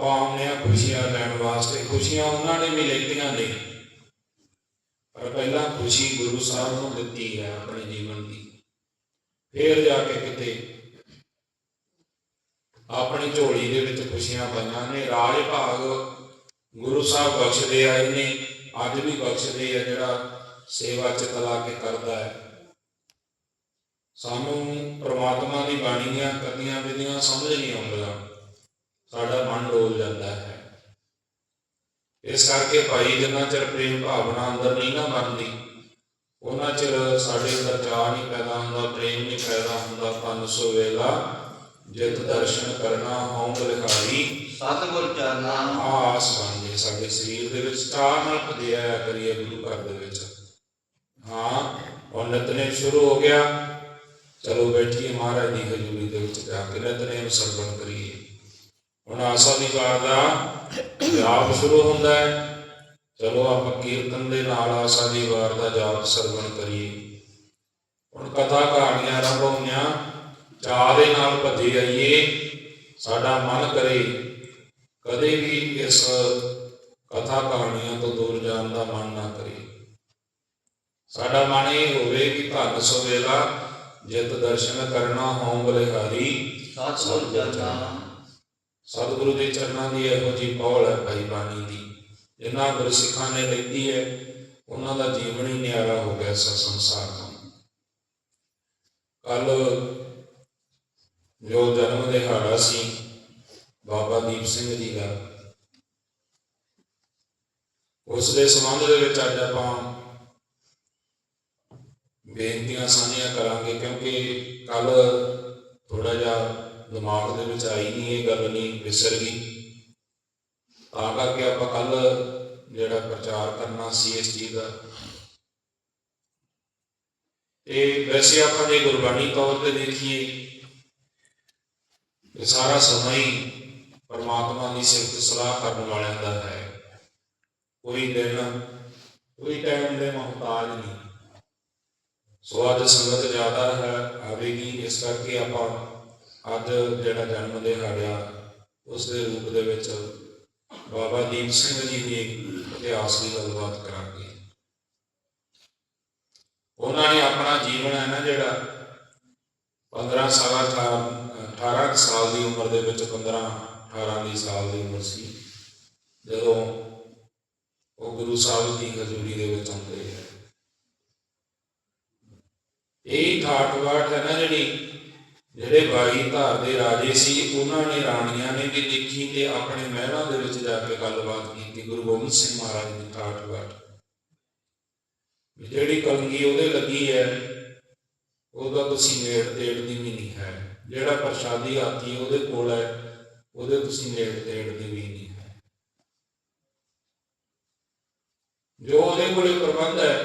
ਆਪਾਂ ਆਉਂਦੇ ਹਾਂ ਖੁਸ਼ੀਆਂ ਲੈਣ ਵਾਸਤੇ। ਖੁਸ਼ੀਆਂ ਉਹਨਾਂ ਨੇ ਵੀ ਲੈਤੀਆਂ ਨੇ। ਪਰ ਪਹਿਲਾਂ ਖੁਸ਼ੀ ਗੁਰੂ ਸਾਹਿਬ ਨੂੰ ਦਿੱਤੀ ਹੈ ਆਪਣੇ ਜੀਵਨ ਦੀ। ਫੇਰ ਜਾ ਕੇ ਕਿਤੇ ਆਪਣੀ ਝੋਲੀ ਦੇ ਵਿੱਚ ਖੁਸ਼ੀਆਂ ਪਈਆਂ ਨੇ। ਰਾਜ ਭਾਗ ਗੁਰੂ ਸਾਹਿਬ ਬਖਸ਼ਦੇ ਆਏ ਨੇ। ਅੱਜ ਵੀ ਬਖਸ਼ਦੇ ਆ ਜਿਹੜਾ ਸੇਵਾ ਚ ਤਲਾ ਕੇ ਕਰਦਾ ਹੈ। ਸਾਨੂੰ ਪ੍ਰਮਾਤਮਾ ਦੀ ਬਾਣੀ ਦੀਆਂ ਵਿਧੀਆਂ ਸਮਝ ਨਹੀਂ ਆਉਂਦੀਆਂ। ਸਾਡਾ ਮਨ ਡੋਲ ਜਾਂਦਾ ਹੈ। ਇਸ ਕਰਕੇ ਭਾਈ ਜਿੰਨਾ ਚਿਰ ਪ੍ਰੇਮ ਭਾਵਨਾ ਅੰਦਰ ਨਹੀਂ ਨਾ ਬਣਦੀ ਉਹਨਾਂ ਚਿਰ ਸਾਡੇ ਅੰਦਰ ਚਾਹ ਨਹੀਂ ਪੈਦਾ ਹੁੰਦਾ ਪ੍ਰੇਮ ਨਹੀਂ ਪੈਦਾ ਹੁੰਦਾ ਤਨ ਸੋ ਵੇਲਾ ਜਿਤ ਦਰਸ਼ਨ ਕਰਨਾ ਹਉ ਬਲਿਹਾਰੀ ਸਤਿਗੁਰ ਚਰਨਾ ਆਸ ਜੇ ਸਾਡੇ ਸਰੀਰ ਦੇ ਵਿੱਚ। ਚਾਹ ਨਾਲ ਭਜਿਆ ਕਰੀਏ ਗੁਰੂ ਘਰ ਦੇ ਵਿੱਚ। ਹਾਂ ਉਹ ਨਿਤਨੇਮ ਸ਼ੁਰੂ ਹੋ ਗਿਆ। ਚਲੋ ਬੈਠੀਏ ਮਹਾਰਾਜ ਦੀ ਹਜ਼ੂਰੀ ਦੇ ਵਿੱਚ ਜਾ ਕੇ। ਨਿਤਨੇਮ ਸਰਵਣ ਕਰੀਏ। ਹੁਣ ਆਸਾ ਦੀ ਵਾਰ ਦਾ ਜਾਪ ਸ਼ੁਰੂ ਹੁੰਦਾ ਹੈ। ਚਲੋ ਆਪਾਂ ਕੀਰਤਨ ਦੇ ਨਾਲ ਆਸਾ ਦਾ ਜਾਪ ਸਰਵਣ ਕਰੀਏ। ਹੁਣ ਕਥਾ ਕਹਾਣੀਆਂ ਆਰੰਭ ਹੋਈਆਂ। ਚਾਹ ਦੇ ਨਾਲ ਭੱਜੇ ਆਈਏ। ਸਾਡਾ ਮਨ ਕਰੇ ਕਦੇ ਵੀ ਇਸ ਕਥਾ ਕਹਾਣੀਆਂ ਤੋਂ ਦੂਰ ਜਾਣ ਦਾ ਮਨ ਨਾ ਕਰੇ। ਸਾਡਾ ਮਨ ਇਹ ਹੋਵੇ ਕਿ ਧੰਨ ਸੋ ਵੇਲਾ ਜਿਤ ਦਰਸ਼ਨ ਕਰਨਾ ਹਉ ਬਲਿਹਾਰੀ ਸਤਿਗੁਰ ਚਰਨਾ ਸਤਿਗੁਰੂ ਦੇ ਚਰਨਾਂ ਦੀ ਇਹੋ ਜੀ ਪੌਲ ਹੈ ਭਾਈ ਬਾਣੀ ਦੀ। ਜਿਨ੍ਹਾਂ ਗੁਰਸਿੱਖਾਂ ਨੇ ਲੈਤੀ ਹੈ, ਉਹਨਾਂ ਦਾ ਜੀਵਨ ਹੀ ਨਿਆਰਾ ਹੋ ਗਿਆ ਇਸ ਸੰਸਾਰ ਤੋਂ ਕੱਲ ਜੋ ਜਨਮ ਦਿਹਾੜਾ ਸੀ, ਬਾਬਾ ਦੀਪ ਸਿੰਘ ਜੀ ਦਾ, ਉਸ ਦੇ ਸੰਬੰਧ ਦੇ ਵਿੱਚ ਅੱਜ ਆਪਾਂ ਬੇਨਤੀਆਂ ਸਾਂਝੀਆਂ ਕਰਾਂਗੇ, ਕਿਉਂਕਿ ਕੱਲ ਥੋੜਾ ਜਿਹਾ ਦਿਮਾਗ ਦੇ ਵਿੱਚ ਆਈ ਨਹੀਂ ਇਹ ਗੱਲ ਨਹੀਂ ਵਿਸਰ ਗਈ। ਤਾਂ ਕਰਕੇ ਆਪਾਂ ਕੱਲ ਜਿਹੜਾ ਪ੍ਰਚਾਰ ਕਰਨਾ ਸੀ ਇਸ ਚੀਜ਼ ਦਾ। ਇਹ ਵੈਸੇ ਆਪਾਂ ਜੇ ਗੁਰਬਾਣੀ ਤੌਰ ਤੇ ਦੇਖੀਏ, ਇਹ ਸਾਰਾ ਸਮਾਂ ਹੀ ਪਰਮਾਤਮਾ ਦੀ ਸਿਫਤ ਸਲਾਹ ਕਰਨ ਵਾਲਿਆਂ ਦਾ ਹੈ। ਕੋਈ ਦਿਨ, ਕੋਈ ਟਾਈਮ ਦੇ ਮੁਹਤਾਜ ਨਹੀਂ। ਸੋ ਅੱਜ ਸੰਗਤ ਜ਼ਿਆਦਾ ਹੈ, ਆਵੇਗੀ, ਇਸ ਕਰਕੇ ਆਪਾਂ ਅੱਜ ਜਿਹੜਾ ਜਨਮ ਦਿਹਾੜਾ ਉਸ ਦੇ ਰੂਪ ਦੇ ਵਿੱਚ ਬਾਬਾ ਦੀਪ ਸਿੰਘ ਜੀ ਦੀ ਇਤਿਹਾਸ ਦੀ ਗੱਲਬਾਤ ਕਰਾਂਗੇ। ਉਹਨਾਂ ਨੇ ਆਪਣਾ ਜੀਵਨ ਹੈ ਨਾ ਜਿਹੜਾ 15 ਸਾਲਾਂ 18 ਸਾਲ ਦੀ ਉਮਰ ਦੇ ਵਿੱਚ 15 18 ਦੀ ਸਾਲ ਦੀ ਉਮਰ ਸੀ, ਜਦੋਂ ਉਹ ਗੁਰੂ ਸਾਹਿਬ ਦੀ ਹਜ਼ੂਰੀ ਦੇ ਵਿੱਚ ਆਉਂਦੇ ਹੈ ਇਹ ਠਾਠਵਾਠ ਹੈ ਨਾ ਜਿਹੜੀ ਜਿਹੜੇ ਬਾਈ ਧਾਰ ਦੇ ਰਾਜੇ ਸੀ, ਉਹਨਾਂ ਨੇ ਰਾਣੀਆਂ ਨੇ ਵੀ ਦੇਖੀ ਤੇ ਆਪਣੇ ਮਹਿਲਾਂ ਦੇ ਵਿੱਚ ਜਾ ਕੇ ਗੱਲਬਾਤ ਕੀਤੀ, ਗੁਰੂ ਗੋਬਿੰਦ ਸਿੰਘ ਮਹਾਰਾਜ ਦੀ ਠਾਠਵਾਠ ਵੀ ਜਿਹੜੀ ਕਲਗੀ ਉਹਦੇ ਲੱਗੀ ਹੈ, ਉਹਦਾ ਤੁਸੀਂ ਨੇੜ ਤੇੜ ਦੀ ਵੀ ਨਹੀਂ ਹੈ। ਜਿਹੜਾ ਪ੍ਰਸ਼ਾਦੀ ਆਤੀ ਉਹਦੇ ਕੋਲ ਹੈ, ਉਹਦੇ ਤੁਸੀਂ ਨੇੜ ਤੇੜ ਦੀ ਵੀ ਨਹੀਂ ਹੈ। ਜੋ ਉਹਦੇ ਕੋਲੇ ਪ੍ਰਬੰਧ ਹੈ,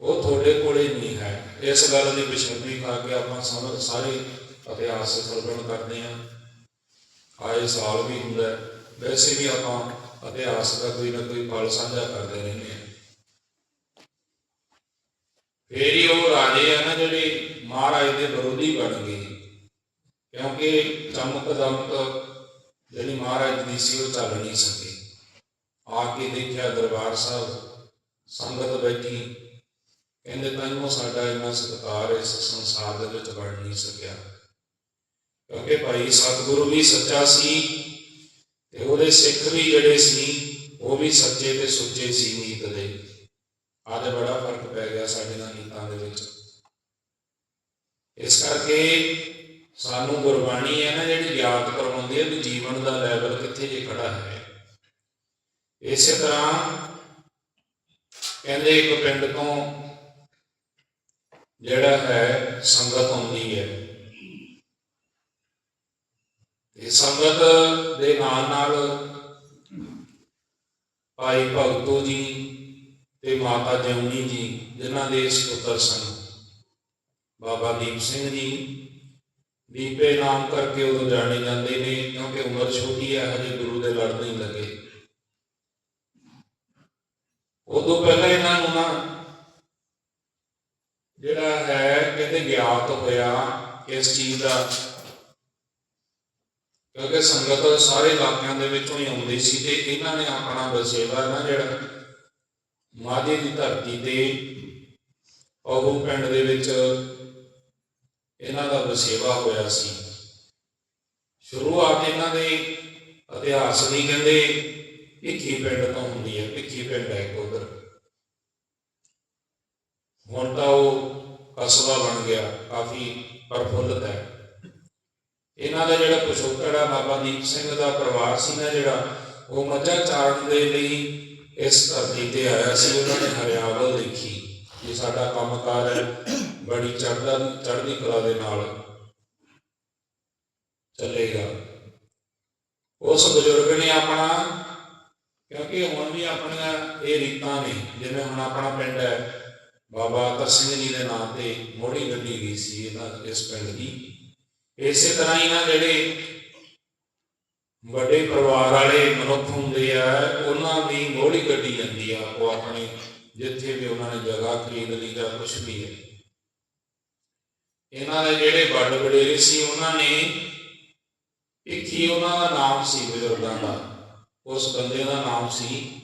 ਉਹ ਤੁਹਾਡੇ ਕੋਲੇ ਨਹੀਂ ਹੈ। ਇਸ ਗੱਲ ਦੀ ਬਿਸ਼ਨਰੀ ਖਾ ਕੇ ਆਪਾਂ ਸਮਝ ਸਾਰੇ ਇਤਿਹਾਸ ਸਰਵਣ ਕਰਦੇ ਹਾਂ। ਆਏ ਸਾਲ ਵੀ ਹੁੰਦਾ ਵੈਸੇ ਵੀ ਆਪਾਂ ਇਤਿਹਾਸ ਦਾ ਕੋਈ ਨਾ ਕੋਈ ਪਲ ਸਾਂਝਾ ਕਰਦੇ ਰਹਿੰਦੇ ਹਾਂ। ਫੇਰ ਹੀ ਉਹ ਰਾਜੇ ਆ ਨਾ ਜਿਹੜੇ ਮਹਾਰਾਜ ਦੇ ਵਿਰੋਧੀ ਬਣ ਗਏ। ਕਿਉਂਕਿ ਚਮਕ ਦਮਕ ਜਿਹੜੀ ਮਹਾਰਾਜ ਦੀ ਸੀ, ਉਹ ਚੱਲ ਨਹੀਂ ਸਕੀ। ਆ ਕੇ ਦੇਖਿਆ ਦਰਬਾਰ ਸਾਹਿਬ, ਸੰਗਤ ਬੈਠੀ ਕਹਿੰਦੇ ਤੈਨੂੰ ਸਾਡਾ ਇੰਨਾ ਸਤਿਕਾਰ ਇਸ ਸੰਸਾਰ ਦੇ ਵਿੱਚ ਬਣ ਨਹੀਂ ਸਕਿਆ। ਕਿਉਂਕਿ ਭਾਈ ਸਤਿਗੁਰੂ ਵੀ ਸੱਚਾ ਸੀ ਤੇ ਉਹਦੇ ਸਿੱਖ ਵੀ ਜਿਹੜੇ ਸੀ, ਉਹ ਵੀ ਸੱਚੇ ਤੇ ਸੁੱਚੇ ਸੀ ਨੀਤ ਦੇ। ਅੱਜ ਬੜਾ ਫ਼ਰਕ ਪੈ ਗਿਆ ਸਾਡੇ ਨਾਲ ਨੀਤਾਂ ਦੇ ਵਿੱਚ। ਇਸ ਕਰਕੇ ਸਾਨੂੰ ਗੁਰਬਾਣੀ ਹੈ ਨਾ ਜਿਹੜੀ ਯਾਦ ਕਰਵਾਉਂਦੀ ਹੈ ਵੀ ਜੀਵਨ ਦਾ ਲੈਵਲ ਕਿੱਥੇ ਜੇ ਖੜਾ ਹੈ। ਇਸੇ ਤਰ੍ਹਾਂ ਕਹਿੰਦੇ ਇੱਕ ਪਿੰਡ ਤੋਂ ਜਿਹੜਾ ਹੈ ਸੰਗਤ ਆਉਂਦੀ ਹੈ। ਇਹ ਸੰਗਤ ਦੇ ਨਾਲ ਨਾਲ ਭਾਈ ਭਗਤੂ ਜੀ ਤੇ ਮਾਤਾ ਜਮਨੀ ਜੀ, ਜਿਨ੍ਹਾਂ ਦੇ ਸੁਪੁੱਤਰ ਸਨ, ਬਾਬਾ ਦੀਪ ਸਿੰਘ ਜੀ, ਦੀਪੇ ਨਾਮ ਕਰਕੇ ਉਦੋਂ ਜਾਣੇ ਜਾਂਦੇ ਨੇ, ਕਿਉਂਕਿ ਉਮਰ ਛੋਟੀ ਹੈ, ਹਜੇ ਗੁਰੂ ਦੇ ਲੜ ਨਹੀਂ ਲੱਗੇ। ਉਦੋਂ ਪਹਿਲਾਂ ਇਹਨਾਂ ਨੂੰ ਨਾ ਜਿਹੜਾ ਹੈ ਹੋਇਆ ਇਸ ਚੀਜ਼ ਦਾ। ਕਿਉਂਕਿ ਸੰਗਤ ਸਾਰੇ ਇਲਾਕਿਆਂ ਦੇ ਵਿੱਚੋਂ ਹੀ ਆਉਂਦੀ ਸੀ ਤੇ ਇਹਨਾਂ ਨੇ ਆਪਣਾ ਵਸੇਵਾ ਨਾ ਜਿਹੜਾ ਮਾਝੇ ਦੀ ਧਰਤੀ ਤੇ ਉਹ ਪਿੰਡ ਦੇ ਵਿੱਚ ਇਹਨਾਂ ਦਾ ਵਸੇਵਾ ਹੋਇਆ ਸੀ। ਸ਼ੁਰੂਆਤ ਇਹਨਾਂ ਦੇ ਇਤਿਹਾਸ ਦੀ ਕਹਿੰਦੇ ਭਿੱਖੀ ਪਿੰਡ ਤੋਂ ਹੁੰਦੀ ਹੈ ਭਿੱਖੀ ਪਿੰਡ ਹੈ ਇੱਕ ਉੱਧਰ। ਹੁਣ ਤਾਂ ਉਹ ਕਸਬਾ ਬਣ ਗਿਆ, ਕਾਫੀ ਪ੍ਰਫੁੱਲਤ ਹੈ। ਇਹਨਾਂ ਦਾ ਜਿਹੜਾ ਪਿਛੋਕੜ ਆ, ਬਾਬਾ ਦੀਪ ਸਿੰਘ ਦਾ ਪਰਿਵਾਰ ਸੀ ਨਾ ਜਿਹੜਾ, ਉਹ ਮੱਝਾਂ ਚਾਰਨ ਦੇ ਲਈ ਇਸ ਧਰਤੀ ਤੇ ਆਇਆ ਸੀ, ਉਹਨਾਂ ਨੇ ਹਰਿਆਵਲ ਦੇਖੀ ਕਿ ਸਾਡਾ ਕੰਮਕਾਰ ਹੈ ਬੜੀ ਚੜ੍ਹਦਾ, ਚੜ੍ਹਦੀ ਕਲਾ ਦੇ ਨਾਲ ਚੱਲੇਗਾ। ਉਸ ਬਜ਼ੁਰਗ ਨੇ ਆਪਣਾ, ਕਿਉਂਕਿ ਹੁਣ ਵੀ ਆਪਣੀਆਂ ਇਹ ਰੀਤਾਂ ਨੇ, ਜਿਵੇਂ ਹੁਣ ਆਪਣਾ ਪਿੰਡ ਹੈ ਬਾਬਾ ਅਤਰ ਜੀ ਦੇ ਨਾਂ ਤੇ ਮੋੜੀ ਗੱਡੀ ਗਈ ਸੀ ਇਹਨਾਂ ਇਸ ਪਿੰਡ ਦੀ। ਇਸੇ ਤਰ੍ਹਾਂ ਹੀ ਨਾ ਜਿਹੜੇ ਵੱਡੇ ਪਰਿਵਾਰ ਵਾਲੇ ਮਨੁੱਖ ਹੁੰਦੇ ਆ, ਉਹਨਾਂ ਦੀ ਮੋੜੀ ਗੱਡੀ ਜਾਂਦੀ ਆ, ਉਹ ਆਪਣੇ ਜਿੱਥੇ ਵੀ ਉਹਨਾਂ ਨੇ ਜਗ੍ਹਾ ਖਰੀਦ ਲਈ ਜਾਂ ਕੁਝ ਵੀ ਹੈ। ਇਹਨਾਂ ਦੇ ਜਿਹੜੇ ਵੱਡ ਵਡੇਰੇ ਸੀ, ਉਹਨਾਂ ਨੇ ਇੱਕ ਉਹਨਾਂ ਦਾ ਨਾਮ ਸੀ ਬਜ਼ੁਰਗਾਂ ਦਾ। ਉਸ ਬੰਦੇ ਦਾ ਨਾਮ ਸੀ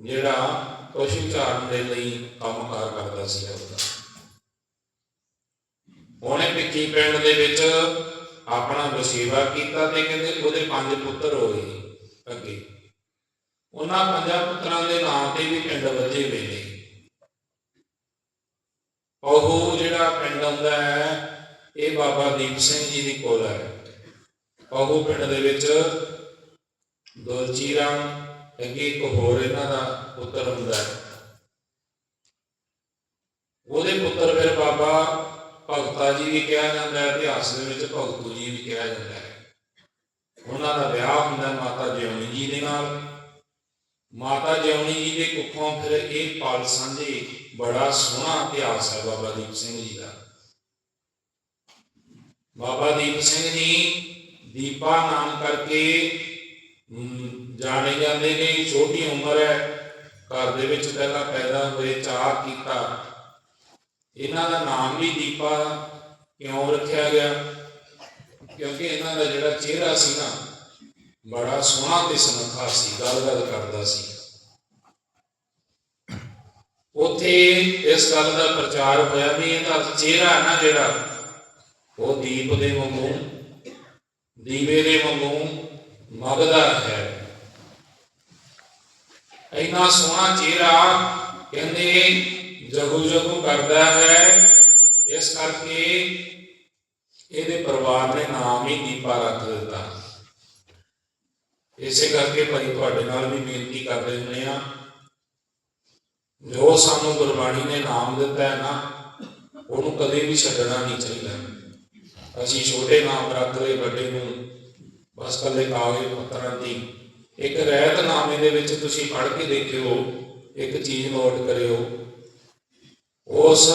ਜਿਹੜਾ ਪਸ਼ੂ ਚਾਰਨ ਦੇ ਲਈ ਕੰਮਕਾਰ ਕਰਦਾ ਸੀ ਉਹਦਾ ਉਹਨੇ ਪਿੱਕੀ ਪਿੰਡ ਦੇ ਵਿੱਚ ਆਪਣਾ ਵਸੇਵਾ ਕੀਤਾ ਤੇ ਕਹਿੰਦੇ ਉਹਦੇ ਪੰਜ ਪੁੱਤਰ ਹੋਏ ਅੱਗੇ। ਉਹਨਾਂ ਪੰਜਾਂ ਪੁੱਤਰਾਂ ਦੇ ਨਾਮ ਤੇ ਵੀ ਪਿੰਡ ਵੱਜੇ ਹੋਏ ਨੇ ਉਹ ਜਿਹੜਾ ਪਿੰਡ ਹੁੰਦਾ ਹੈ, ਇਹ ਬਾਬਾ ਦੀਪ ਸਿੰਘ ਜੀ ਦੀ ਕੋਲ ਹੈ। ਉਹ ਪਿੰਡ ਦੇ ਵਿੱਚ ਦੋਲਚੀ ਰਾਮ ਅੱਗੇ ਇੱਕ ਹੋਰ ਇਹਨਾਂ ਦਾ ਪੁੱਤਰ ਹੁੰਦਾ ਹੈ। ਉਹਦੇ ਪੁੱਤਰ ਫਿਰ ਬਾਬਾ ਭਗਤਾ ਜੀ ਵੀ ਕਿਹਾ ਜਾਂਦਾ ਹੈ, ਇਤਿਹਾਸ ਦੇ ਵਿੱਚ ਭਗਤੂ ਜੀ ਵੀ ਕਿਹਾ ਜਾਂਦਾ ਹੈ। ਉਹਨਾਂ ਦਾ ਵਿਆਹ ਹੁੰਦਾ ਮਾਤਾ ਜਿਉਣੀ ਜੀ ਦੇ ਨਾਲ। ਮਾਤਾ ਜਿਉਣੀ ਜੀ ਦੇ ਕੁੱਖੋਂ ਫਿਰ ਇਹ ਪਾਲ ਸਾਂਝੇ, ਬੜਾ ਸੋਹਣਾ ਇਤਿਹਾਸ ਹੈ ਬਾਬਾ ਦੀਪ ਸਿੰਘ ਜੀ ਦਾ। ਬਾਬਾ ਦੀਪ ਸਿੰਘ ਜੀ ਦੀਪਾ ਨਾਮ ਕਰਕੇ ਜਾਣੇ ਜਾਂਦੇ ਨੇ, ਛੋਟੀ ਉਮਰ ਹੈ। ਘਰ ਦੇ ਵਿੱਚ ਪਹਿਲਾਂ ਪੈਦਾ ਹੋਏ, ਚਾਹ ਕੀਤਾ। ਇਹਨਾਂ ਦਾ ਨਾਮ ਵੀ ਦੀਪਾ ਕਿਉਂ ਰੱਖਿਆ ਗਿਆ? ਕਿਉਂਕਿ ਇਹਨਾਂ ਦਾ ਜਿਹੜਾ ਚਿਹਰਾ ਸੀ ਨਾ, ਬੜਾ ਸੋਹਣਾ ਤੇ ਸੁਨੱਖਾ ਸੀ, ਗੱਲ-ਗੱਲ ਕਰਦਾ ਸੀ। ਉਥੇ ਇਸ ਗੱਲ ਦਾ ਪ੍ਰਚਾਰ ਹੋਇਆ ਵੀ ਇਹਦਾ ਚਿਹਰਾ ਨਾ ਜਿਹੜਾ, ਉਹ ਦੀਪ ਦੇ ਵਾਂਗੂ, ਦੀਵੇ ਦੇ ਵਾਂਗੂ ਮਗਦਾ ਹੈ। ਇੰਨਾ ਸੋਹਣਾ ਚਿਹਰਾ ਕਹਿੰਦੇ ਜਗੂ ਜਗੂ ਕਰਦਾ ਹੈ। ਇਸ ਕਰਕੇ ਇਹਦੇ ਪਰਿਵਾਰ ਨੇ ਨਾਮ ਹੀ ਦੀਪਾ ਰੱਖ ਦਿੱਤਾ। ਇਸੇ ਕਰਕੇ ਭਾਈ ਤੁਹਾਡੇ ਨਾਲ ਵੀ ਬੇਨਤੀ ਕਰਦੇ ਹੁੰਦੇ ਆ ਜੋ ਸਾਨੂੰ ਗੁਰਬਾਣੀ ਨੇ ਨਾਮ ਦਿੱਤਾ ਹੈ ਨਾ, ਉਹਨੂੰ ਕਦੇ ਵੀ ਛੱਡਣਾ ਨਹੀਂ ਚਾਹੀਦਾ। ਅਸੀਂ ਛੋਟੇ ਨਾਮ ਰੱਖ ਲਏ, ਵੱਡੇ ਨੂੰ ਬਸ ਕੱਲੇ ਕਾਗਜ਼ ਪੱਤਰਾਂ ਦੀ। ਇੱਕ ਰਹਿਤ ਨਾਮੇ ਦੇ ਵਿੱਚ ਤੁਸੀਂ ਪੜ੍ਹ ਕੇ ਦੇਖਿਓ, ਇੱਕ ਚੀਜ਼ ਨੋਟ ਕਰਿਓ। ਉਸ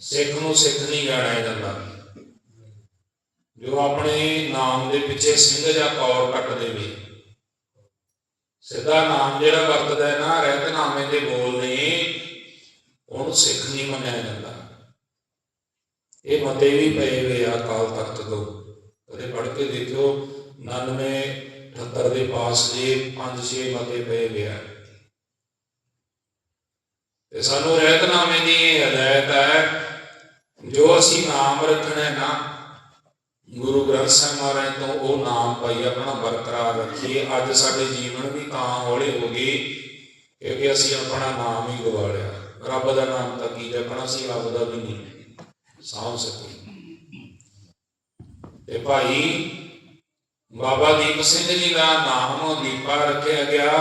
ਸਿੱਖ ਨੂੰ ਸਿੱਖ ਨਹੀਂ ਜਾਣਿਆ ਜਾਂਦਾ। ਜੋ ਆਪਣੇ ਨਾਮ ਦੇ ਪਿੱਛੇ ਸਿੰਘ ਜਾਂ ਕੌਰ ਕੱਟ ਦੇਵੇ। ਸਿੱਧਾ ਨਾਮ ਜਿਹੜਾ ਵਰਤਦਾ ਹੈ ਨਾ, ਰਹਿਤ ਨਾਮੇ ਦੇ ਬੋਲ ਨੇ, ਉਹਨੂੰ ਸਿੱਖ ਨਹੀਂ ਮੰਨਿਆ ਜਾਂਦਾ। ਇਹ ਮਤੇ ਵੀ ਪਏ ਹੋਏ ਆ ਕਾਲ ਤਖਤ ਤੋਂ। ਕਦੇ ਪੜ੍ਹ ਕੇ ਦੇਖਿਓ 99 78 ਦੇ ਪਾਸ ਜੇ 5-6 ਮਤੇ ਪਏ ਹੋਏ ਤੇ ਸਾਨੂੰ ਰਹਿਤਨਾਮੇ ਦੀ ਹਦਾਇਤ ਹੈ, ਜੋ ਅਸੀਂ ਨਾਮ ਰੱਖਣਾ ਹੈ ਨਾ, ਗੁਰੂ ਗ੍ਰੰਥ ਸਾਹਿਬ ਮਹਾਰਾਜ ਤੋਂ ਉਹ ਨਾਮ ਭਾਈ ਆਪਣਾ ਬਰਕਰਾਰ ਰੱਖੀਏ। ਅੱਜ ਸਾਡੇ ਜੀਵਨ ਵੀ ਤਾਂ ਹੌਲੇ ਹੋ ਗਏ ਕਿਉਂਕਿ ਅਸੀਂ ਆਪਣਾ ਨਾਮ ਹੀ ਗਵਾ ਲਿਆ ਰੱਬ ਦਾ ਨਾਮ ਤਾਂ ਕੀ ਜਪਣਾ ਸੀ, ਰੱਬ ਦਾ ਵੀ ਨਹੀਂ। ਸਾਂਭ ਸਕੀ ਤੇ ਭਾਈ ਬਾਬਾ ਦੀਪ ਸਿੰਘ ਜੀ ਦਾ ਨਾਮ ਦੀਪਾ ਰੱਖਿਆ ਗਿਆ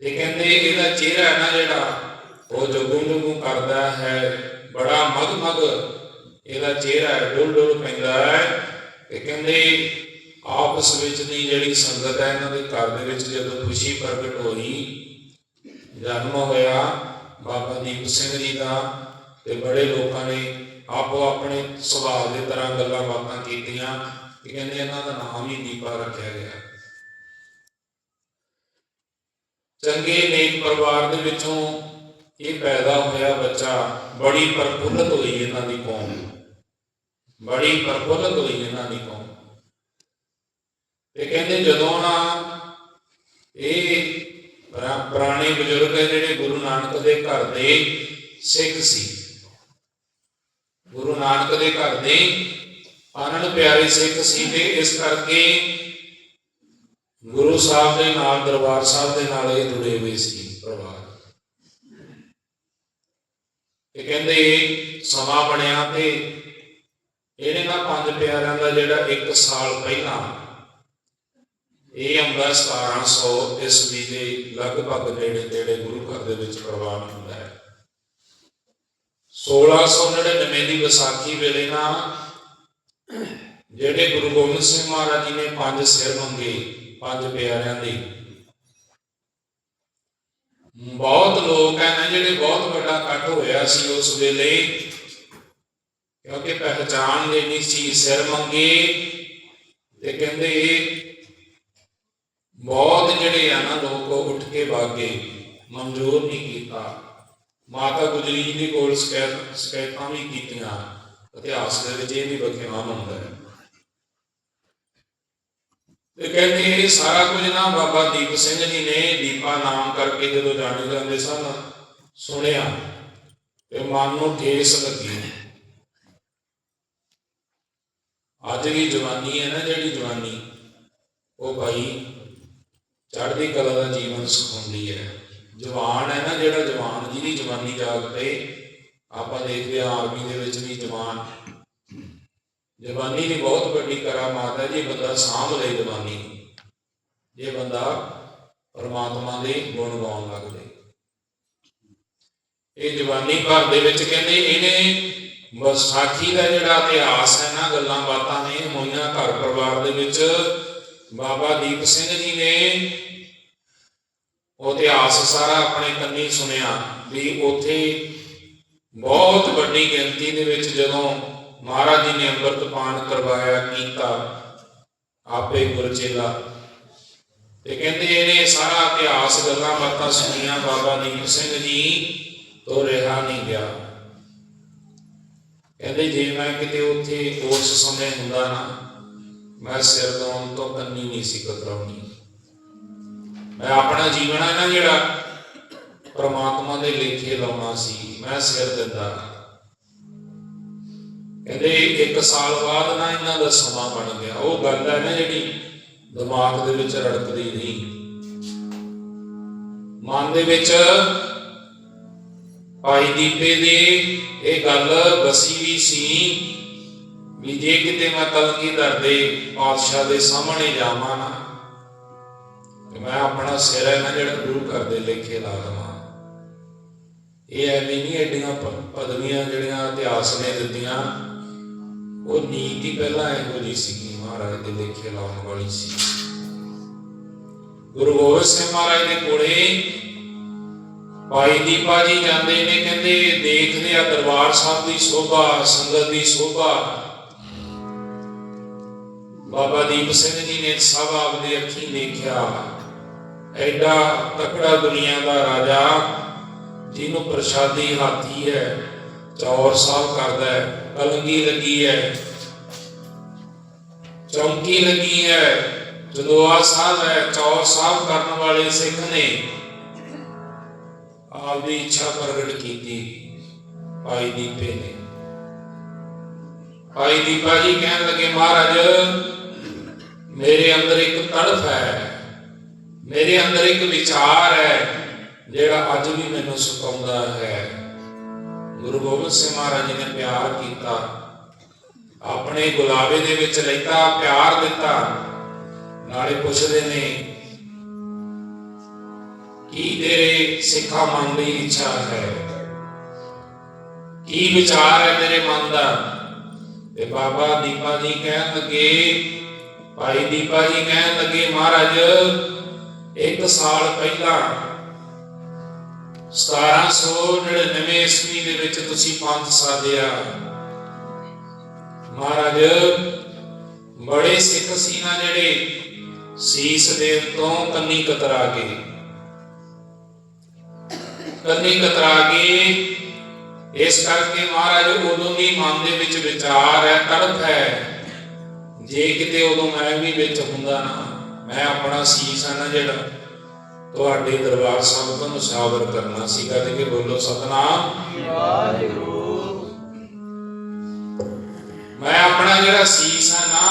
ਤੇ ਕਹਿੰਦੇ ਇਹਦਾ ਚਿਹਰਾ ਨਾ ਜਿਹੜਾ, ਉਹ ਜਗੂ ਜਗੂ ਕਰਦਾ ਹੈ, ਬੜਾ ਮਗ ਇਹਦਾ ਚਿਹਰਾ ਡੁੱਲ ਡੁੱਲ ਪੈਂਦਾ ਹੈ। ਤੇ ਕਹਿੰਦੇ ਆਪਸ ਵਿੱਚ ਦੀ ਜਿਹੜੀ ਸੰਗਤ ਹੈ, ਇਹਨਾਂ ਦੇ ਘਰ ਦੇ ਵਿੱਚ ਜਦੋਂ ਖੁਸ਼ੀ ਪ੍ਰਗਟ ਹੋਈ, ਜਨਮ ਹੋਇਆ ਬਾਬਾ ਦੀਪ ਸਿੰਘ ਜੀ ਦਾ ਤੇ ਬੜੇ ਲੋਕਾਂ ਨੇ ਆਪੋ ਆਪਣੇ ਸੁਭਾਅ ਦੇ ਤਰ੍ਹਾਂ ਗੱਲਾਂ ਬਾਤਾਂ ਕੀਤੀਆਂ। ਕਿ ਕਹਿੰਦੇ ਇਹਨਾਂ ਦਾ ਨਾਮ ਹੀ ਦੀਪਾ ਰੱਖਿਆ ਗਿਆ। ਚੰਗੇ ਨੇਕ ਪਰਿਵਾਰ ਦੇ ਵਿੱਚੋਂ ਇਹ ਪੈਦਾ ਹੋਇਆ ਬੱਚਾ ਬੜੀ ਪ੍ਰਫੁੱਲਤ ਹੋਈ ਇਹਨਾਂ ਦੀ ਕੌਮ ਬੜੀ ਪ੍ਰਫੁੱਲਤ ਹੋਈ ਇਹਨਾਂ ਦੀ ਕੌਮ ਤੇ ਕਹਿੰਦੇ ਜਦੋਂ ਨਾ ਇਹ ਪੁਰਾਣੇ ਬਜ਼ੁਰਗ ਹੈ ਜਿਹੜੇ ਗੁਰੂ ਨਾਨਕ ਦੇ ਘਰ ਦੇ ਸਿੱਖ ਸੀ। ਗੁਰੂ ਨਾਨਕ ਦੇ ਘਰ ਦੇ ਆਨੰਦ ਪਿਆਰੇ ਸਿੱਖ ਸੀ ਤੇ ਇਸ ਕਰਕੇ ਗੁਰੂ ਸਾਹਿਬ ਦੇ ਨਾਲ, ਦਰਬਾਰ ਸਾਹਿਬ ਦੇ ਨਾਲ ਇਹ ਜੁੜੇ ਹੋਏ ਸੀ ਪਰਿਵਾਰ। ਇਹ ਕਹਿੰਦੇ ਸਮਾਂ ਬਣਿਆ ਤੇ ਇਹਨੇ ਨਾ ਪੰਜ ਪਿਆਰਿਆਂ ਦਾ ਜਿਹੜਾ 1 ਸਾਲ ਪਹਿਲਾਂ ਇਹ ਅੰਦਰ 1700 ਈਸਵੀ ਦੇ ਲਗਭਗ ਨੇੜੇ ਤੇੜੇ ਗੁਰੂ ਘਰ ਦੇ ਵਿੱਚ ਪ੍ਰਵਾਨ ਹੁੰਦਾ ਹੈ। 1699 ਦੀ ਵਿਸਾਖੀ ਵੇਲੇ ਨਾ ਜਿਹੜੇ ਗੁਰੂ ਗੋਬਿੰਦ ਸਿੰਘ ਮਹਾਰਾਜ ਜੀ ਨੇ ਪੰਜ ਸਿਰ ਮੰਗੇ, ਪੰਜ ਪਿਆਰਿਆਂ ਦੇ। ਬਹੁਤ ਲੋਕ ਹੈ ਨਾ ਜਿਹੜੇ ਬਹੁਤ ਵੱਡਾ ਇਕੱਠ ਹੋਇਆ ਸੀ ਉਸ ਵੇਲੇ, ਕਿਉਂਕਿ ਪਹਿਚਾਣ ਲੈਣੀ ਸੀ, ਸਿਰ ਮੰਗੇ ਤੇ ਕਹਿੰਦੇ ਬਹੁਤ ਜਿਹੜੇ ਆ ਨਾ ਲੋਕ ਉੱਠ ਕੇ ਵਾਗੇ, ਮਨਜ਼ੂਰ ਨਹੀਂ ਕੀਤਾ। ਮਾਤਾ ਗੁਜਰੀ ਜੀ ਦੇ ਕੋਲ ਸ਼ਿਕਾਇਤ ਸ਼ਿਕਾਇਤਾਂ ਵੀ ਕੀਤੀਆਂ। ਇਤਿਹਾਸ ਦੇ ਵਿੱਚ ਇਹ ਵੀ ਬਖਿਆਨ ਹੁੰਦਾ ਹੈ ਤੇ ਕਹਿੰਦੇ ਇਹ ਸਾਰਾ ਕੁਝ ਨਾ ਬਾਬਾ ਦੀਪ ਸਿੰਘ ਜੀ ਨੇ ਦੀਪਾ ਨਾਮ ਕਰਕੇ ਜਦੋਂ ਜਾਣੇ ਜਾਂਦੇ ਸਨ ਸੁਣਿਆ ਤੇ ਮਨ ਨੂੰ ਠੇਸ ਲੱਗੀ ਅੱਜ ਵੀ ਜਵਾਨੀ ਹੈ ਨਾ ਜਿਹੜੀ ਜਵਾਨੀ ਉਹ ਭਾਈ ਚੜ੍ਹਦੀ ਕਲਾ ਦਾ ਜੀਵਨ ਸਿਖਾਉਂਦੀ ਹੈ ਜਵਾਨ ਹੈ ਨਾ ਜਿਹੜਾ ਜਵਾਨ ਜਿਹਦੀ ਜਵਾਨੀ ਜਾਗ ਪਏ ਆਪਾਂ ਦੇਖਦੇ ਹਾਂ ਆਰਮੀ ਦੇ ਵਿੱਚ ਵੀ ਜਵਾਨ ਜਵਾਨੀ ਦੀ ਬਹੁਤ ਵੱਡੀ ਕਰਾਮਾਤ ਹੈ ਜੇ, ਬੰਦਾ ਸਾਂਭ ਲਏ ਜਵਾਨੀ। ਜੇ ਬੰਦਾ ਪਰਮਾਤਮਾ ਦੇ ਗੁਣ ਗਾਉਣ ਲੱਗ ਜਾਏ। ਇਹ ਜਵਾਨੀ ਘਰ ਦੇ ਵਿੱਚ ਕਹਿੰਦੇ ਇਹਨੇ ਵਿਸਾਖੀ ਦਾ ਜਿਹੜਾ ਇਤਿਹਾਸ ਹੈ ਨਾ, ਗੱਲਾਂ ਬਾਤਾਂ ਨੇ ਹੋਈਆਂ ਘਰ ਪਰਿਵਾਰ ਦੇ ਵਿੱਚ ਬਾਬਾ ਦੀਪ ਸਿੰਘ ਜੀ ਨੇ ਉਹ ਇਤਿਹਾਸ ਸਾਰਾ ਆਪਣੇ ਕੰਨੀ ਸੁਣਿਆ ਵੀ ਉੱਥੇ ਬਹੁਤ ਵੱਡੀ ਗਿਣਤੀ ਦੇ ਵਿੱਚ ਜਦੋਂ ਮਹਾਰਾਜ ਜੀ ਨੇ ਅੰਮ੍ਰਿਤ ਪਾਨ ਕਰਵਾਇਆ, ਕੀਤਾ, ਆਪੇ ਗੁਰਚੇਲਾ। ਤੇ ਕਹਿੰਦੇ ਇਹਨੇ ਸਾਰਾ ਇਤਿਹਾਸ, ਗੱਲਾਂ ਬਾਤਾਂ ਸੁਣੀਆਂ, ਬਾਬਾ ਦੀਪ ਸਿੰਘ ਜੀ ਤੋਂ ਰਿਹਾ ਨਹੀਂ ਗਿਆ। ਕਹਿੰਦੇ ਜੇ ਮੈਂ ਕਿਤੇ ਉੱਥੇ ਉਸ ਸਮੇਂ ਹੁੰਦਾ ਨਾ, ਮੈਂ ਸਿਰ ਦੌਣ ਤੋਂ ਕੰਨੀ ਨਹੀਂ ਸੀ ਕਤਰਾਉਣੀ ਮੈਂ ਆਪਣਾ ਜੀਵਨ ਆ ਨਾ ਜਿਹੜਾ ਪ੍ਰਮਾਤਮਾ ਦੇ ਲੇਖੇ ਲਾਉਣਾ ਸੀ। ਮੈਂ ਸਿਰ ਦਿੰਦਾ ਕਹਿੰਦੇ ਇੱਕ ਸਾਲ ਬਾਅਦ ਨਾ ਇਹਨਾਂ ਦਾ ਸਮਾਂ ਬਣ ਗਿਆ। ਉਹ ਗੱਲ ਹੈ ਨਾ ਜਿਹੜੀ ਦਿਮਾਗ ਦੇ ਵਿੱਚ ਰੜਕਦੀ ਨਹੀਂ। ਮਨ ਦੇ ਵਿੱਚ ਭਾਈ ਦੀਪੇ ਦੇ ਇਹ ਗੱਲ ਵਸੀ ਵੀ ਸੀ ਵੀ ਜੇ ਕਿਤੇ ਮੈਂ ਕਲਗੀਧਰ ਦੇ ਪਾਤਸ਼ਾਹ ਦੇ ਸਾਹਮਣੇ ਜਾਵਾਂ ਨਾ, ਤੇ ਮੈਂ ਆਪਣਾ ਸਿਰ ਹੈ ਨਾ ਜਿਹੜਾ ਗੁਰੂ ਘਰ ਦੇ ਲੇਖੇ ਲਾ ਲਵਾਂ ਇਹ ਐਵੇਂ ਨਹੀਂ ਐਡੀਆਂ ਪਦਵੀਆਂ ਜਿਹੜੀਆਂ ਇਤਿਹਾਸ ਨੇ ਦਿੱਤੀਆਂ। ਉਹ ਨੀਤੀ ਪਹਿਲਾਂ ਇਹੋ ਜਿਹੀ ਸੀਗੀ, ਮਹਾਰਾਜ ਦੇ ਲੇਖੇ ਲਾਉਣ ਵਾਲੀ ਸੀ। ਗੁਰੂ ਗੋਬਿੰਦ ਸਿੰਘ ਮਹਾਰਾਜ ਦੇ ਕੋਲੇ ਭਾਈ ਦੀਪਾ ਜੀ ਜਾਂਦੇ ਨੇ, ਕਹਿੰਦੇ ਦੇਖਦੇ ਆ ਦਰਬਾਰ ਸਾਹਿਬ ਦੀ ਸ਼ੋਭਾ, ਸੰਗਤ ਦੀ ਸ਼ੋਭਾ। ਬਾਬਾ ਦੀਪ ਸਿੰਘ ਜੀ ਨੇ ਸਭ ਆਪਦੇ ਅੱਖੀਂ ਦੇਖਿਆ। ਐਡਾ ਤਕੜਾ ਦੁਨੀਆ ਦਾ ਰਾਜਾ ਜਿਹਨੂੰ ਪ੍ਰਸ਼ਾਦੀ ਹਾਥੀ ਹੈ, ਚੌਰ ਸਾਹਿਬ ਕਰਦਾ ਹੈ ਕਲੰਗੀ ਲੱਗੀ ਹੈ, ਚੌਂਕੀ ਲੱਗੀ ਹੈ ਜਦੋਆ ਸਾਹਿਬ ਹੈ, ਚੌਰ ਸਾਹਿਬ ਕਰਨ ਵਾਲੇ ਸਿੱਖ ਨੇ ਆਪਦੀ ਇੱਛਾ ਪ੍ਰਗਟ ਕੀਤੀ, ਭਾਈ ਦੀਪੇ ਨੇ। ਭਾਈ ਦੀਪਾ ਜੀ ਕਹਿਣ ਲੱਗੇ, ਮਹਾਰਾਜ, ਮੇਰੇ ਅੰਦਰ ਇੱਕ ਤੜਫ ਹੈ, ਮੇਰੇ ਅੰਦਰ ਇੱਕ ਵਿਚਾਰ ਹੈ ਜਿਹੜਾ ਅੱਜ ਵੀ ਮੈਨੂੰ ਸੁਕਾਉਂਦਾ ਹੈ, ਗੁਰੂ ਗੋਬਿੰਦ ਸਿੰਘ ਮਹਾਰਾਜ ਜੀ ਨੇ ਪਿਆਰ ਕੀਤਾ, ਆਪਣੇ ਗੁਲਾਬੇ ਦੇ ਵਿੱਚ ਲੈਤਾ, ਪਿਆਰ ਦਿੱਤਾ, ਨਾਲੇ ਪੁੱਛਦੇ ਨੇ, ਕੀ ਤੇਰੇ ਸਿੱਖਾ ਮਨ ਦੀ ਇੱਛਾ ਹੈ? ਕੀ ਵਿਚਾਰ ਹੈ ਤੇਰੇ ਮਨ ਦਾ? ਤੇ ਬਾਬਾ ਦੀਪਾ ਜੀ ਕਹਿਣ ਲੱਗੇ, ਭਾਈ ਦੀਪਾ ਜੀ ਕਹਿਣ ਲੱਗੇ, ਮਹਾਰਾਜ, ਇੱਕ ਸਾਲ ਪਹਿਲਾਂ 1799 ਈਸਵੀ ਦੇ ਵਿੱਚ ਤੁਸੀਂ ਪੰਥ ਸਾਧਿਆ। ਮਹਾਰਾਜ, ਬੜੇ ਸਿੱਖ ਸੀ ਨਾ ਜਿਹੜੇ ਸੀਸ ਦੇਵ ਤੋਂ ਕੰਨੀ ਕਤਰਾ ਗਏ ਕੰਨੀ ਕਤਰਾ ਗਏ ਇਸ ਕਰਕੇ ਮਹਾਰਾਜ ਉਦੋਂ ਵੀ ਮਨ ਦੇ ਵਿੱਚ ਵਿਚਾਰ ਹੈ, ਤੜਪ ਹੈ। ਜੇ ਕਿਤੇ ਉਦੋਂ ਮੈਂ ਵੀ ਵਿੱਚ ਹੁੰਦਾ ਨਾ, ਮੈਂ ਆਪਣਾ ਸੀਸ ਆ ਨਾ ਜਿਹੜਾ ਤੁਹਾਡੇ ਦਰਬਾਰ ਸਾਹਿਬ ਤੋਂ ਮੁਸ਼ਾਵਰ ਕਰਨਾ ਸੀ ਕਹਦੇ ਕਿ ਬੋਲੋ ਸਤਨਾਮ। ਮੈਂ ਆਪਣਾ ਜਿਹੜਾ ਸੀਸ ਆ ਨਾ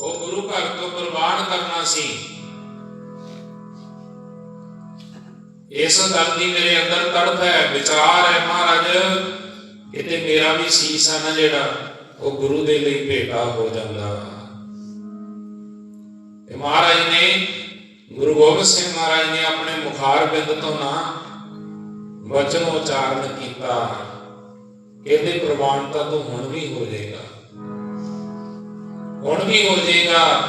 ਉਹ ਗੁਰੂ ਘਰ ਤੋਂ ਕੁਰਬਾਨ ਕਰਨਾ ਸੀ। ਇਸ ਗੱਲ ਦੀ ਮੇਰੇ ਅੰਦਰ ਤੜਪ ਹੈ ਵਿਚਾਰ ਹੈ ਮਹਾਰਾਜ ਕਿਤੇ ਮੇਰਾ ਵੀ ਸੀਸ ਆ ਨਾ ਜਿਹੜਾ ਉਹ ਗੁਰੂ ਦੇ ਲਈ ਭੇਟਾ ਹੋ ਜਾਂਦਾ। ਗੁਰੂ ਗੋਬਿੰਦ ਸਿੰਘ ਮਹਾਰਾਜ ਨੇ ਆਪਣੇ ਮੁਖਾਰ ਬਿੰਦ ਤੋਂ ਨਾ ਵਚਨ ਉਚਾਰਨ ਕੀਤਾ ਕਹਿੰਦੇ ਪ੍ਰਵਾਨਤਾ ਤੋਂ ਹੁਣ ਵੀ ਹੋ ਜਾਏਗਾ। ਹੁਣ ਵੀ ਹੋ ਜਾਏਗਾ,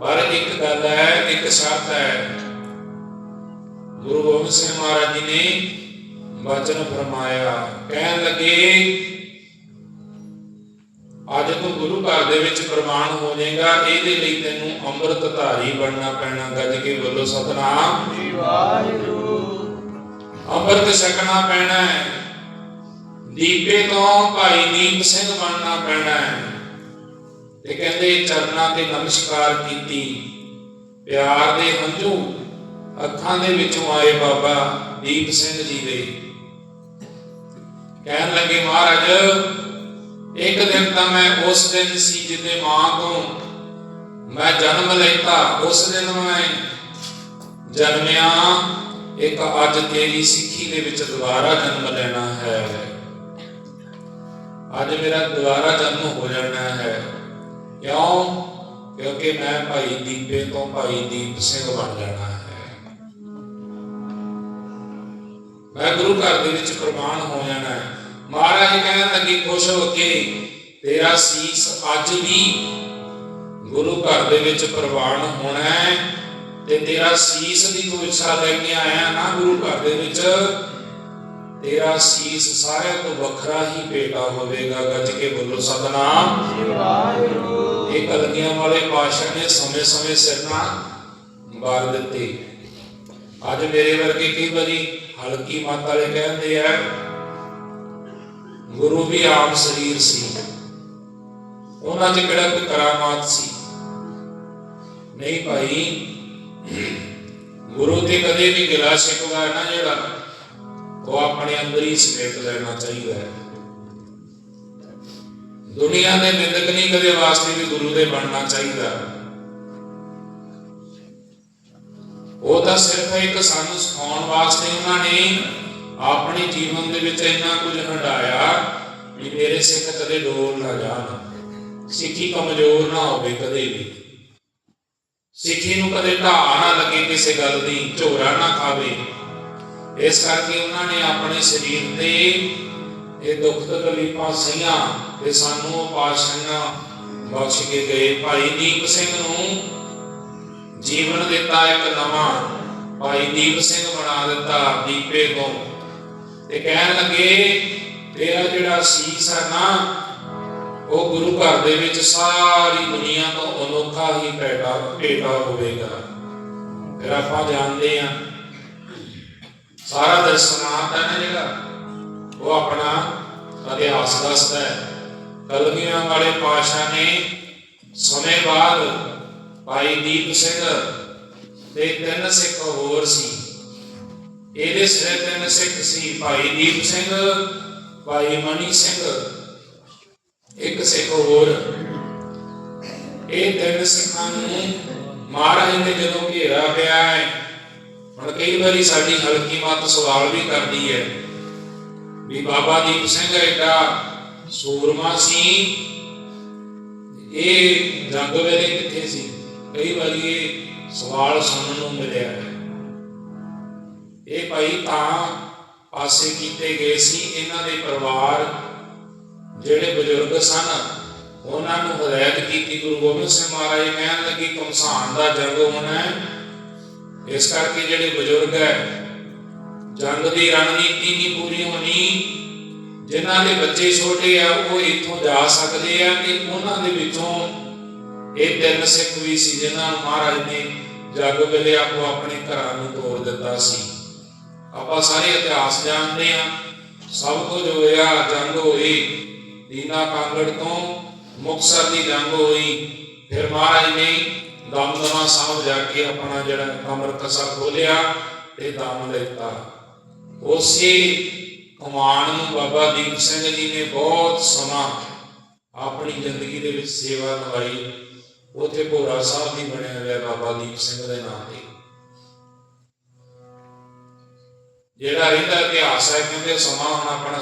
ਪਰ ਇੱਕ ਗੱਲ ਹੈ, ਇੱਕ ਸ਼ਰਤ ਹੈ। ਗੁਰੂ ਗੋਬਿੰਦ ਸਿੰਘ ਮਹਾਰਾਜ ਜੀ ਨੇ ਵਚਨ ਫਰਮਾਇਆ, ਕਹਿਣ ਲੱਗੇ ਅੱਜ ਤੂੰ ਗੁਰੂ ਘਰ ਦੇ ਵਿੱਚ ਪ੍ਰਮਾਣ ਹੋ ਜਾਏਗਾ, ਇਹਦੇ ਲਈ ਤੈਨੂੰ ਅੰਮ੍ਰਿਤ ਧਾਰੀ ਬਣਨਾ ਪੈਣਾ, ਗੱਜ ਕੇ ਬੋਲੋ ਸਤਨਾਮ। ਅੰਮ੍ਰਿਤ ਛਕਣਾ ਪੈਣਾ ਹੈ। ਦੀਪੇ ਤੋਂ ਭਾਈ ਦੀਪ ਸਿੰਘ ਬਣਨਾ ਪੈਣਾ ਹੈ। ਤੇ ਕਹਿੰਦੇ ਚਰਨਾਂ ਤੇ ਨਮਸਕਾਰ ਕੀਤੀ। ਪਿਆਰ ਦੇ ਹੰਝੂ ਅੱਖਾਂ ਦੇ ਵਿੱਚੋਂ ਆਏ ਬਾਬਾ ਦੀਪ ਸਿੰਘ ਜੀ ਦੇ। ਕਹਿਣ ਲੱਗੇ ਮਹਾਰਾਜ ਇੱਕ ਦਿਨ ਤਾਂ ਮੈਂ ਉਸ ਦਿਨ ਸੀ ਜਿੱਦੇ ਮਾਂ ਤੋਂ ਮੈਂ ਜਨਮ ਲੈਤਾ, ਉਸ ਦਿਨ ਮੈਂ ਜਨਮਿਆ। ਇੱਕ ਅੱਜ ਤੇਰੀ ਸਿੱਖੀ ਦੇ ਵਿੱਚ ਦੁਬਾਰਾ ਜਨਮ ਲੈਣਾ ਹੈ। ਅੱਜ ਮੇਰਾ ਦੁਬਾਰਾ ਜਨਮ ਹੋ ਜਾਣਾ ਹੈ। ਕਿਉਂ? ਕਿਉਂਕਿ ਮੈਂ ਭਾਈ ਦੀਪੇ ਤੋਂ ਭਾਈ ਦੀਪ ਸਿੰਘ ਬਣ ਜਾਣਾ ਹੈ। ਮੈਂ ਗੁਰੂ ਘਰ ਦੇ ਵਿੱਚ ਪ੍ਰਮਾਣ ਹੋ ਜਾਣਾ ਹੈ। ਮਹਾਰਾਜ ਕਹਿਣ ਲੱਗੇ ਖੁਸ਼ ਹੋ ਕੇ ਤੇਰਾ ਸੀਸ ਅੱਜ ਵੀ ਗੁਰੂ ਘਰ ਦੇ ਵਿੱਚ ਪ੍ਰਵਾਨ ਹੋਣਾ ਹੈ ਤੇ ਤੇਰਾ ਸੀਸ ਦੀ ਤੂੰ ਇੱਛਾ ਲੈ ਕੇ ਆਇਆ ਨਾ ਗੁਰੂ ਘਰ ਦੇ ਵਿੱਚ ਤੇਰਾ ਸੀਸ ਸਾਰਿਆਂ ਤੋਂ ਵੱਖਰਾ ਹੀ ਬੇਟਾ ਹੋਵੇਗਾ। ਗੱਜ ਕੇ ਬੋਲੋ ਸਤਨਾਮ। ਇਹ ਕਲਗੀਆਂ ਵਾਲੇ ਪਾਸ਼ਾ ਨੇ ਸਮੇਂ-ਸਮੇਂ ਸਿਰ ਨਾਲ ਵਾਰ ਦਿੱਤੇ। ਅੱਜ ਮੇਰੇ ਵਰਗੇ ਕਈ ਵਾਰੀ ਹਲਕੀ ਮੱਤ ਵਾਲੇ ਕਹਿੰਦੇ ਆ ਗੁਰੂ ਵੀ ਆਮ ਸਰੀਰ ਸੀ। ਉਹਨਾਂ 'ਚ ਕਿਹੜਾ ਕੋਈ ਕਰਾਮਾਤ ਸੀ? ਨਹੀਂ ਭਾਈ, ਗੁਰੂ ਤੇ ਕਦੇ ਵੀ ਗਿਲਾ ਸ਼ਿਕਵਾ ਨਾ ਜਿਹੜਾ, ਉਹ ਆਪਣੇ ਅੰਦਰ ਹੀ ਸਮੇਟ ਲੈਣਾ ਚਾਹੀਦਾ ਹੈ। ਦੁਨੀਆ ਦੇ ਨਿੰਦਕ ਨਹੀਂ ਕਦੇ ਵਾਸਤੇ ਵੀ ਗੁਰੂ ਦੇ ਬਣਨਾ ਚਾਹੀਦਾ। ਉਹ ਤਾਂ ਸਿਰਫ ਇੱਕ ਸਾਨੂੰ ਸਿਖਾਉਣ ਵਾਸਤੇ ਉਹਨਾਂ ਨੇ ਆਪਣੇ ਜੀਵਨ ਦੇ ਵਿੱਚ ਇੰਨਾ ਕੁਝ ਹੰਡਾਇਆ ਵੀ ਮੇਰੇ ਸਿੱਖ ਕਦੇ ਡੋਲ ਨਾ ਜਾਣ। ਸਿੱਖੀ ਕਮਜ਼ੋਰ ਨਾ ਹੋਵੇ ਕਦੇ ਵੀ। ਸਿੱਖੀ ਨੂੰ ਕਦੇ ਢਾਹ ਨਾ ਲੱਗੇ ਕਿਸੇ ਗੱਲ ਦੀ, ਝੋਰਾ ਨਾ ਖਾਵੇ। ਇਸ ਕਰਕੇ ਉਹਨਾਂ ਨੇ ਆਪਣੇ ਸਰੀਰ ਤੇ ਇਹ ਦੁੱਖ ਤਕਲੀਫਾਂ ਸਹੀਆਂ ਤੇ ਸਾਨੂੰ ਉਹ ਬਖਸ਼ ਕੇ ਗਏ। ਭਾਈ ਦੀਪ ਸਿੰਘ ਨੂੰ ਜੀਵਨ ਦਿੱਤਾ ਇੱਕ ਨਵਾਂ। ਭਾਈ ਦੀਪ ਸਿੰਘ ਬਣਾ ਦਿੱਤਾ ਦੀਪੇ ਤੋਂ। ਤੇ ਕਹਿਣ ਲੱਗੇ, ਤੇਰਾ ਜਿਹੜਾ ਸੀਸ ਹੈ ਨਾ, ਉਹ ਗੁਰੂ ਘਰ ਦੇ ਵਿੱਚ ਸਾਰੀ ਦੁਨੀਆ ਤੋਂ ਅਨੋਖਾ ਹੀ ਪੈਦਾ, ਭੇਟਾ ਹੋਵੇਗਾ। ਫਿਰ ਆਪਾਂ ਜਾਣਦੇ ਆ ਸਾਰਾ ਦਰਸ਼ਨਾਰਥ ਹੈ ਨਾ ਜਿਹੜਾ, ਉਹ ਆਪਣਾ ਇਤਿਹਾਸ ਦੱਸਦਾ ਹੈ। ਕਲਗੀਆਂ ਵਾਲੇ ਪਾਸ਼ਾ ਨੇ ਸਮੇਂ ਬਾਅਦ ਭਾਈ ਦੀਪ ਸਿੰਘ ਤੇ ਤਿੰਨ ਸਿੱਖ ਹੋਰ ਸੀ। ਇਹਦੇ ਸਿਰੇ ਤਿੰਨ ਸਿੱਖ ਸੀ, ਭਾਈ ਦੀਪ ਸਿੰਘ, ਭਾਈ ਮਨੀ ਸਿੰਘ, ਇੱਕ ਸਿੱਖ ਹੋਰ। ਇਹ ਤਿੰਨ ਸਿੱਖਾਂ ਨੂੰ ਮਹਾਰਾਜ ਨੇ ਜਦੋਂ ਘੇਰਾ ਪਿਆ ਹੈ, ਹੁਣ ਕਈ ਵਾਰੀ ਸਾਡੀ ਹਲਕੀ ਮਤ ਸਵਾਲ ਵੀ ਕਰਦੀ ਹੈ ਵੀ ਬਾਬਾ ਦੀਪ ਸਿੰਘ ਐਡਾ ਸੂਰਮਾ ਸੀ, ਇਹ ਜੰਗ ਵੇਲੇ ਕਿੱਥੇ ਸੀ? ਕਈ ਵਾਰੀ ਇਹ ਸਵਾਲ ਸੁਣਨ ਨੂੰ ਮਿਲਿਆ। ਹੈ ਇਹ ਭਾਈ ਤਾਂ ਪਾਸੇ ਕੀਤੇ ਗਏ ਸੀ, ਇਹਨਾਂ ਦੇ ਪਰਿਵਾਰ ਜਿਹੜੇ ਬਜ਼ੁਰਗ ਸਨ, ਉਹਨਾਂ ਨੂੰ ਹਦਾਇਤ ਕੀਤੀ, ਗੁਰੂ ਗੋਬਿੰਦ ਸਿੰਘ ਮਹਾਰਾਜ ਕਹਿਣ ਲੱਗੇ, ਕਮਸਾਨ ਦਾ ਜੰਗ ਹੋਣਾ ਹੈ। ਇਸ ਕਰਕੇ ਜਿਹੜੇ ਬਜ਼ੁਰਗ ਹੈ, ਜੰਗ ਦੀ ਰਣਨੀਤੀ ਨਹੀਂ ਪੂਰੀ ਹੋਣੀ। ਜਿਨ੍ਹਾਂ ਦੇ ਬੱਚੇ ਛੋਟੇ ਆ, ਉਹ ਇੱਥੋਂ ਜਾ ਸਕਦੇ ਆ ਤੇ ਉਹਨਾਂ ਦੇ ਵਿੱਚੋਂ ਇਹ ਤਿੰਨ ਸਿੱਖ ਵੀ ਸੀ, ਜਿਨ੍ਹਾਂ ਨੂੰ ਮਹਾਰਾਜ ਨੇ ਜੱਗ ਵੇਲੇ ਆਪੋ ਆਪਣੇ ਘਰਾਂ ਨੂੰ ਤੋੜ ਦਿੱਤਾ ਸੀ। ਆਪਾਂ ਸਾਰੇ ਇਤਿਹਾਸ ਜਾਣਦੇ ਆ ਸਭ ਕੁਝ ਹੋਇਆ, ਜੰਗ ਹੋਈ। ਦੀਨਾ ਕਾਂਗੜ ਤੋਂ ਮੁਕਤਸਰ ਦੀ ਜੰਗ ਹੋਈ। ਫਿਰ ਮਹਾਰਾਜ ਨੇ ਦਮਦਮਾ ਸਾਹਿਬ ਜਾ ਕੇ ਆਪਣਾ ਜਿਹੜਾ ਅੰਮ੍ਰਿਤਸਰ ਖੋਲਿਆ ਤੇ ਦਮ ਲਿੱਤਾ ਉਸੇ ਕਮਾਨ ਨੂੰ ਬਾਬਾ ਦੀਪ ਸਿੰਘ ਜੀ ਨੇ ਬਹੁਤ ਸਮਾਂ ਆਪਣੀ ਜ਼ਿੰਦਗੀ ਦੇ ਵਿੱਚ ਸੇਵਾ ਨਿਭਾਈ। ਉਥੇ ਭੋਰਾ ਸਾਹਿਬ ਵੀ ਬਣਿਆ ਹੋਇਆ ਬਾਬਾ ਦੀਪ ਸਿੰਘ ਦੇ ਨਾਮ ਤੇ। ਜਿਹੜਾ ਰਹਿੰਦਾ ਇਤਿਹਾਸ ਹੈ ਕਹਿੰਦੇ ਸਮਾਂ ਹੁਣ ਆਪਣਾ